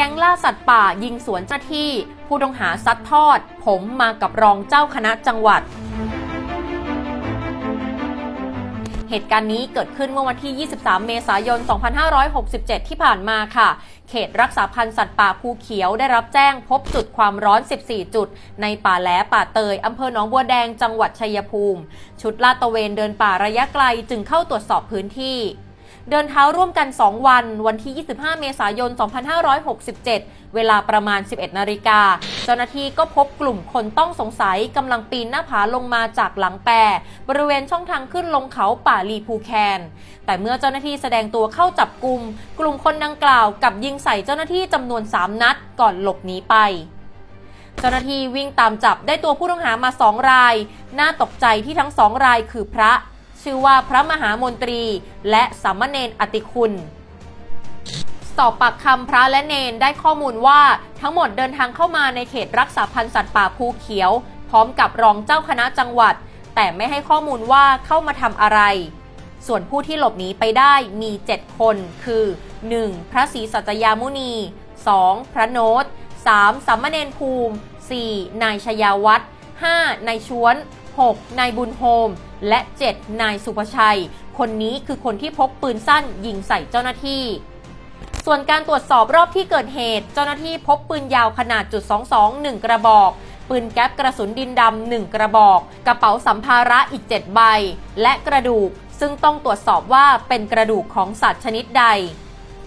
ก๊งล่าสัตว์ป่ายิงสวนเจ้าหน้าที่ ผู้ต้องหาซัดทอด ผมมากับรองเจ้าคณะจังหวัด เหตุการณ์นี้เกิดขึ้นเมื่อวันที่ 23 เมษายน 2567 ที่ผ่านมาค่ะ เขตรักษาพันธุ์สัตว์ป่าภูเขียวได้รับแจ้งพบจุดความร้อน 14 จุด ในป่าแหลป่าเตยอำเภอหนองบัวแดงจังหวัดชัยภูมิ ชุดลาดตระเวนเดินป่าระยะไกลจึงเข้าตรวจสอบพื้นที่ เดินเท้าร่วมกัน 2 วัน วันที่ 25 เมษายน 2567 เวลาประมาณ 11 นาฬิกา เจ้าหน้าที่ก็พบกลุ่มคนต้องสงสัยกำลังปีนหน้าผาลงมาจากหลังแปรบริเวณช่องทางขึ้นลงเขาป่าลีภูแคน แต่เมื่อเจ้าหน้าที่แสดงตัวเข้าจับกลุ่ม กลุ่มคนดังกล่าวกับยิงใส่เจ้าหน้าที่จำนวน 3 นัด ก่อนหลบหนีไปเจ้าหน้าที่วิ่งตามจับได้ตัวผู้ต้องหามาสองราย น่าตกใจที่ทั้งสองรายคือพระ ชื่อว่าพระมหามนตรี และสามเณรอติคุณ สอบปากคำพระและเนนได้ข้อมูลว่าทั้งหมดเดินทางเข้ามาในเขตรักษาพันธุ์สัตว์ป่าภูเขียว พร้อมกับรองเจ้าคณะจังหวัด แต่ไม่ให้ข้อมูลว่าเข้ามาทำอะไร ส่วนผู้ที่หลบหนีไปได้มี 7 คน คือ 1. พระศรีสัจยามุนี 2. พระโนต 3. สัมมเนนภูมิ 4. นายชยาวัฒน์ 5. นายชวน 6. นายบุญโฮม และ 7. นายสุภชัย คนนี้คือคนที่พกปืนสั้นยิงใส่เจ้าหน้าที่ ส่วนการตรวจสอบรอบที่เกิดเหตุ เจ้าหน้าที่พบปืนยาวขนาดจุด22 1 กระบอก ปืนแก๊ปกระสุนดินดำ1กระบอก กระเป๋าสัมภาระอีก 7 ใบ และกระดูก ซึ่งต้องตรวจสอบว่าเป็นกระดูกของสัตว์ชนิดใด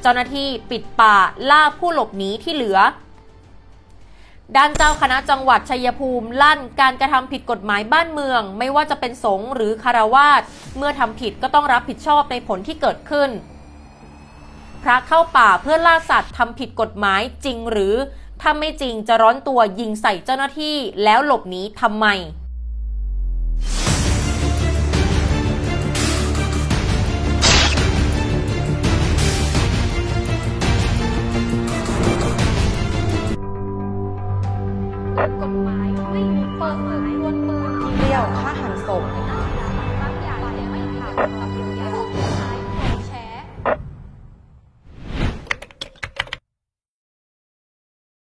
เจ้าหน้าที่ปิดป่าล่าผู้หลบหนีที่เหลือ ด้านเจ้าคณะจังหวัดชัยภูมิลั่นการกระทำผิดกฎหมายบ้านเมือง ไม่ว่าจะเป็นสงฆ์หรือคารวาสเมื่อทำผิดก็ต้องรับผิดชอบในผลที่เกิดขึ้น พระเข้าป่าเพื่อล่าสัตว์ทำผิดกฎหมายจริงหรือ ถ้าไม่จริงจะร้อนตัวยิงใส่เจ้าหน้าที่แล้วหลบหนีทำไม กฎหมายไม่งเปิดเผยดวนปืนเดี่ยวฆ่าหันศพ